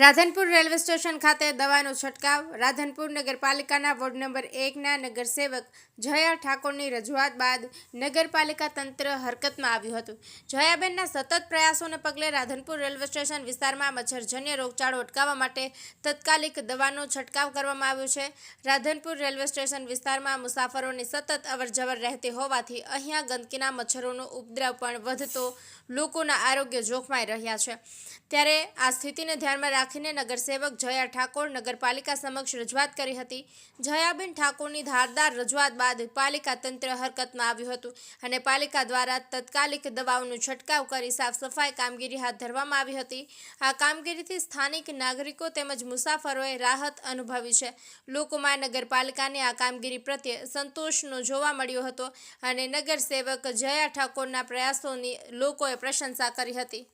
Radhanpur railway station ખાતે દવાનો છંટકાવ. રાધનપુર નગરપાલિકાના વોર્ડ નંબર એકના નગરસેવક જયા ઠાકોરની રજૂઆત બાદ નગરપાલિકા તંત્ર હરકતમાં આવ્યું હતું. જયાબેનના સતત પ્રયાસોને પગલે રાધનપુર રેલવે સ્ટેશન વિસ્તારમાં મચ્છરજન્ય રોગચાળો અટકાવવા માટે તત્કાલિક દવાનો છંટકાવ કરવામાં આવ્યો છે. રાધનપુર રેલવે સ્ટેશન વિસ્તારમાં મુસાફરોની સતત અવરજવર રહેતી હોવાથી અહીંયા ગંદકીના મચ્છરોનો ઉપદ્રવ પણ વધતો લોકોના આરોગ્ય જોખમાઈ રહ્યા છે. ત્યારે આ સ્થિતિને ધ્યાનમાં રાખીને નગરસેવક જયા ઠાકોર નગરપાલિકા સમક્ષ રજૂઆત કરી હતી. જયાબેન ઠાકોરની ધારદાર રજૂઆત બાદ પાલિકા તંત્ર હરકતમાં આવ્યું હતું અને પાલિકા દ્વારા તાત્કાલિક દવાઓનો છંટકાવ કરી સાફ સફાઈ કામગીરી હાથ ધરવામાં આવી હતી. આ કામગીરીથી સ્થાનિક નાગરિકો તેમજ મુસાફરોએ રાહત અનુભવી છે. લોકોમાં નગરપાલિકાની આ કામગીરી પ્રત્યે સંતોષનો જોવા મળ્યો હતો અને નગરસેવક જયા ઠાકોરના પ્રયાસોની લોકોએ પ્રશંસા કરી હતી.